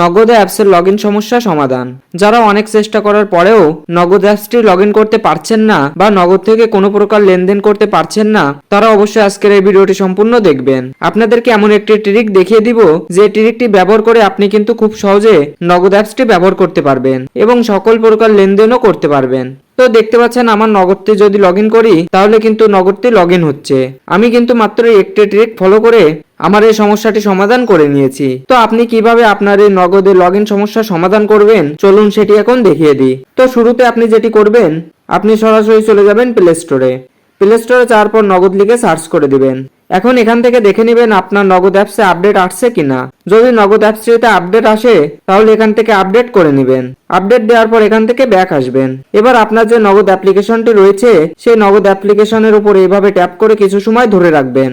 নগদ অ্যাপসের log in সমস্যা সমাধান। যারা অনেক চেষ্টা করার পরেও নগদ অ্যাপসটি লগ ইন করতে পারছেন না বা নগদ থেকে কোনো প্রকার লেনদেন করতে পারছেন না, তারা অবশ্যই আজকের এই ভিডিওটি সম্পূর্ণ দেখবেন। আপনাদেরকে এমন একটি ট্রিক দেখিয়ে দিব, যে ট্রিকটি ব্যবহার করে আপনি কিন্তু খুব সহজে নগদ অ্যাপসটি ব্যবহার করতে পারবেন এবং সকল প্রকার লেনদেনও করতে পারবেন। তো দেখতে পাচ্ছেন, আমার নগদটি যদি লগ করি, তাহলে কিন্তু নগদটি লগ হচ্ছে। আমি কিন্তু মাত্র একটি ট্রিক ফলো করে আমার এই সমস্যাটি সমাধান করে নিয়েছি। তো আপনি কীভাবে আপনার এই নগদের লগ ইন সমস্যা সমাধান করবেন? চলুন সেটি এখন দেখিয়ে দিই। তো শুরুতে আপনি যেটি করবেন, আপনি সরাসরি চলে যাবেন প্লে স্টোরে প্লে স্টোরে যাওয়ার পর নগদ লিখে সার্চ করে দিবেন। এখন এখান থেকে দেখে নেবেন আপনার নগদ অ্যাপসে আপডেট আসছে কিনা। যদি নগদ অ্যাপসটিতে আপডেট আসে, তাহলে এখান থেকে আপডেট করে নেবেন। আপডেট দেওয়ার পর এখান থেকে ব্যাক আসবেন। এবার আপনার যে নগদ অ্যাপ্লিকেশনটি রয়েছে, সেই নগদ অ্যাপ্লিকেশনের উপর এইভাবে ট্যাপ করে কিছু সময় ধরে রাখবেন।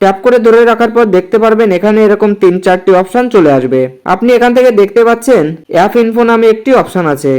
ট্যাপ করে ধরে রাখার পর দেখতে পারবেন এখানে এরকম তিন চারটি অপশন চলে আসবে। আপনি এখান থেকে দেখতে পাচ্ছেন অ্যাপ ইনফো নামে একটি অপশন আছে।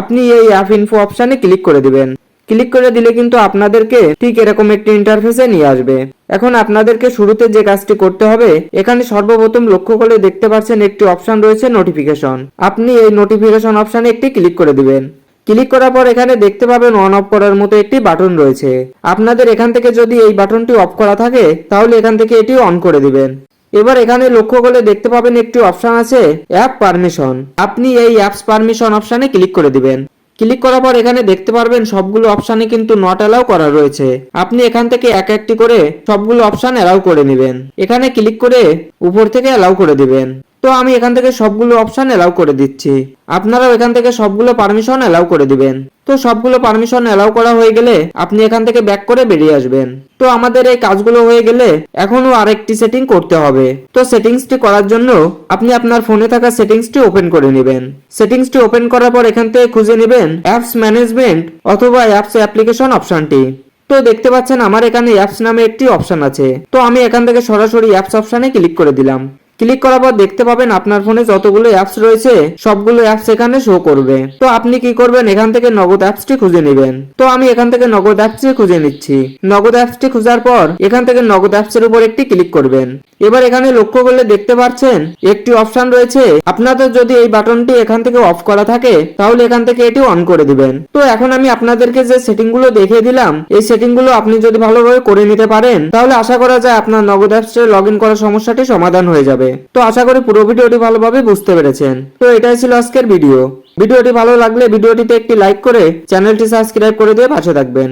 আপনি এই অ্যাপ ইনফো অপশনে ক্লিক করে দিবেন। ক্লিক করে দিলে কিন্তু আপনাদেরকে ঠিক এরকম একটি ইন্টারফেসে নিয়ে আসবে। এখন আপনাদেরকে শুরুতে যে কাজটি করতে হবে, এখানে সর্বপ্রথম লক্ষ্য করে দেখতে পাচ্ছেন একটি অপশন রয়েছে নোটিফিকেশন আপনি এই নোটিফিকেশন অপশানে একটি ক্লিক করে দিবেন। ক্লিক করার পর এখানে দেখতে পাবেন অন অফ করার মতো একটি বাটন রয়েছে। আপনাদের এখান থেকে যদি এই বাটনটি অফ করা থাকে, তাহলে এখান থেকে এটি অন করে দিবেন। এবার এখানে লক্ষ্য করলে দেখতে পাবেন একটি অপশন আছে অ্যাপ পারমিশন আপনি এই অ্যাপস পারমিশন অপশনে ক্লিক করে দিবেন। ক্লিক করার পর এখানে দেখতে পারবেন সবগুলো অপশানে কিন্তু নট অ্যালাউ করা রয়েছে। আপনি এখান থেকে এক একটি করে সবগুলো অপশান অ্যালাউ করে নেবেন। এখানে ক্লিক করে উপর থেকে অ্যালাউ করে দিবেন। তো আমি এখান থেকে সবগুলো অপশান অ্যালাউ করে দিচ্ছি। আপনারাও এখান থেকে সবগুলো পারমিশন অ্যালাউ করে দিবেন। তো সবগুলো পারমিশন অ্যালাউ করা হয়ে গেলে আপনি এখান থেকে ব্যাক করে বেরিয়ে আসবেন। তো আমাদের এই কাজগুলো হয়ে গেলে এখনও আরেকটি সেটিং করতে হবে। তো সেটিংসটি করার জন্য আপনি আপনার ফোনে থাকা সেটিংসটি ওপেন করে নেবেন। সেটিংসটি ওপেন করার পর এখান থেকে খুঁজে নেবেন অ্যাপস ম্যানেজমেন্ট অথবা অ্যাপস অ্যাপ্লিকেশন অপশনটি তো দেখতে পাচ্ছেন আমার এখানে অ্যাপস নামে একটি অপশন আছে। তো আমি এখান থেকে সরাসরি অ্যাপস অপশনে ক্লিক করে দিলাম। ক্লিক করার পর দেখতে পাবেন আপনার ফোনে যতগুলো অ্যাপস রয়েছে, সবগুলো অ্যাপস এখানে শো করবে। তো আপনি কি করবেন? এখান থেকে নগদ অ্যাপসটি খুঁজে নেবেন। তো আমি এখান থেকে নগদ অ্যাপসটি খুঁজে নিচ্ছি। নগদ অ্যাপসটি খোঁজার পর এখান থেকে নগদ অ্যাপসের উপর একটি ক্লিক করবেন। এবার এখানে লক্ষ্য করলে দেখতে পাচ্ছেন, একটি অপশন রয়েছে। আপনাদের যদি এই বাটনটি এখান থেকে অফ করা থাকে, তাহলে এখান থেকে এটি অন করে দিবেন। তো এখন আমি আপনাদেরকে যে সেটিংগুলো দেখিয়ে দিলাম, এই সেটিংগুলো আপনি যদি ভালোভাবে করে নিতে পারেন, তাহলে আশা করা যায় আপনার নগদ অ্যাপসে লগ ইন করার সমস্যাটি সমাধান হয়ে যাবে। তো আশা করি পুরো ভিডিওটি ভালোভাবে বুঝতে পেরেছেন। তো এটাই ছিল আজকের ভিডিও। ভিডিওটি ভালো লাগলে ভিডিওটিতে একটি লাইক করে চ্যানেলটি সাবস্ক্রাইব করে দিয়ে পাশে থাকবেন।